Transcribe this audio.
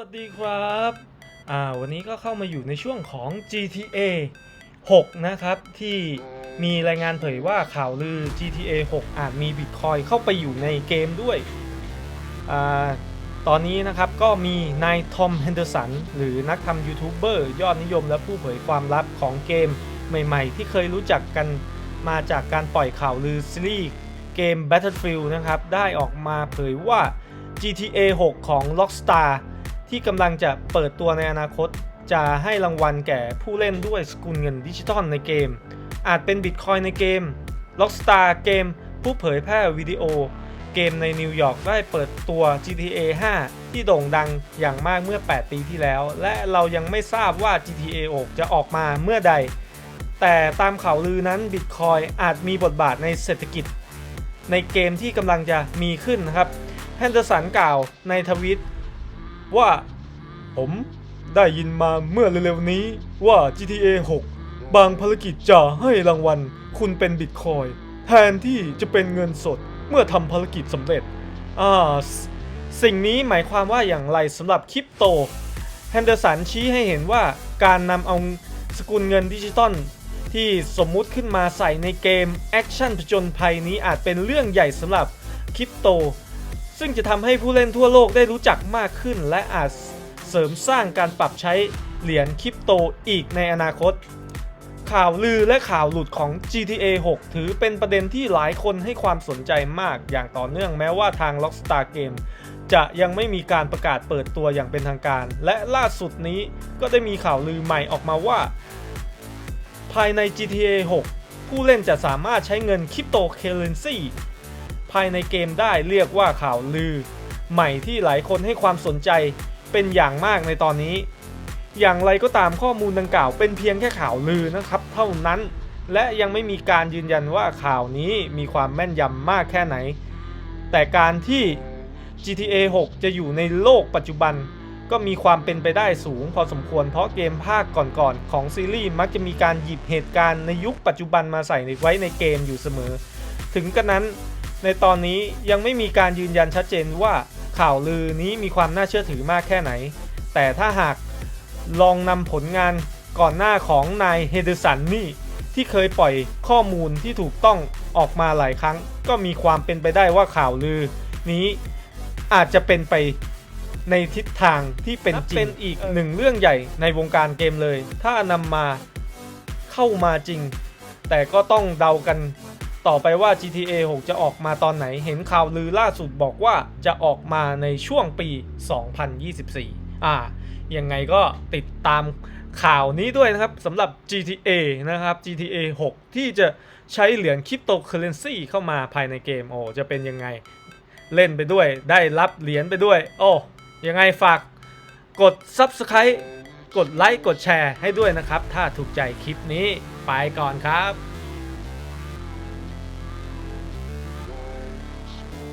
วัสดีครับ อ่า วันนี้ก็เข้ามาอยู่ในช่วงของ GTA 6 นะครับ ที่มีรายงานเผยว่าข่าวลือ GTA 6 อาจมีบิตคอยเข้าไปอยู่ในเกมด้วย อ่า ตอนนี้นะครับก็มีนายทอมเฮนเดอร์สัน หรือนักทำยูทูบเบอร์ยอดนิยมและผู้เผยความลับของเกมใหม่ๆ ที่เคยรู้จักกันมาจากการปล่อยข่าวลือซีรีส์เกม Battlefield นะครับ ได้ออกมาเผยว่า GTA 6 ของ Rockstar ที่กำลังจะเปิดตัวในอนาคต จะให้รางวัลแก่ผู้เล่นด้วยสกุลเงินดิจิทัลในเกม อาจเป็นบิตคอยในเกม Rockstar เกม ผู้เผยแพร่วิดีโอ เกมในนิวยอร์กได้เปิดตัว GTA 5 ที่โด่งดังอย่างมากเมื่อ 8 ปีที่แล้ว และเรายังไม่ทราบว่า GTA 6 จะออกมาเมื่อใด แต่ตามข่าวลือนั้นบิตคอยอาจมีบทบาทในเศรษฐกิจ ในเกมที่กำลังจะมีขึ้นนะครับแฮนเดอร์สันกล่าวในทวิต ว่า ผมได้ยินมาเมื่อเร็วๆนี้ว่า GTA 6 บางภารกิจจะให้รางวัล คุณเป็นบิตคอยแทนที่จะเป็นเงินสดเมื่อทำภารกิจสำเร็จอ่าสสิ่งนี้หมายความว่าอย่างไรสำหรับคริปโตแฮนเดอร์สันชี้ให้เห็นว่าการนำเอาสกุลเงินดิจิตอลที่สมมุติขึ้นมาใส่ในเกมแอคชั่นผจญภัยนี้อาจเป็นเรื่องใหญ่สำหรับคริปโต ซึ่งจะทำให้ผู้เล่นทั่วโลกได้รู้จักมากขึ้น และอาจเสริมสร้างการปรับใช้เหรียญคริปโตอีกในอนาคต ข่าวลือและข่าวหลุดของ GTA 6 ถือเป็นประเด็นที่หลายคนให้ความสนใจมากอย่างต่อเนื่องแม้ว่าทาง Rockstar Game จะยังไม่มีการประกาศเปิดตัวอย่างเป็นทางการ และล่าสุดนี้ก็ได้มีข่าวลือใหม่ออกมาว่า ภายใน GTA 6 ผู้เล่นจะสามารถใช้เงินคริปโตเคอเรนซี ภายในเกมได้เรียกว่าข่าวลือ ใหม่ที่หลายคนให้ความสนใจเป็นอย่างมากในตอนนี้ อย่างไรก็ตามข้อมูลดังกล่าวเป็นเพียงแค่ข่าวลือนะครับเท่านั้น และยังไม่มีการยืนยันว่าข่าวนี้มีความแม่นยำมากแค่ไหน แต่การที่ GTA 6 จะอยู่ในโลกปัจจุบัน ก็มีความเป็นไปได้สูงพอสมควรเพราะเกมภาคก่อนๆของซีรีส์มักจะมีการหยิบเหตุการณ์ในยุคปัจจุบันมาใส่ไว้ในเกมอยู่เสมอ ถึงกระนั้น ในตอนนี้ยังไม่มีการยืนยันชัดเจนว่าข่าวลือนี้มีความน่าเชื่อถือมากแค่ไหน แต่ถ้าหากลองนำผลงานก่อนหน้าของนายเฮเดอร์สันนี่ ที่เคยปล่อยข้อมูลที่ถูกต้องออกมาหลายครั้ง ก็มีความเป็นไปได้ว่าข่าวลือนี้อาจจะเป็นไปในทิศทางที่เป็นจริงเป็นอีกหนึ่งเรื่องใหญ่ในวงการเกมเลย ถ้านำมาเข้ามาจริง แต่ก็ต้องเดากัน ต่อไปว่า GTA 6 จะออกมาตอนไหน เห็นข่าวลือล่าสุดบอกว่าจะออกมาในช่วงปี 2024 อ่า ยังไงก็ติดตามข่าวนี้ด้วยนะครับสำหรับ GTA นะครับ GTA 6 ที่จะใช้เหรียญคริปโตเคอเรนซีเข้ามาภายในเกม โอ้จะเป็นยังไงเล่นไปด้วย ได้รับเหรียญไปด้วย โอ้ยังไงฝากกด Subscribe กดไลค์กดแชร์ให้ด้วยนะครับ ถ้าถูกใจคลิปนี้ไปก่อนครับ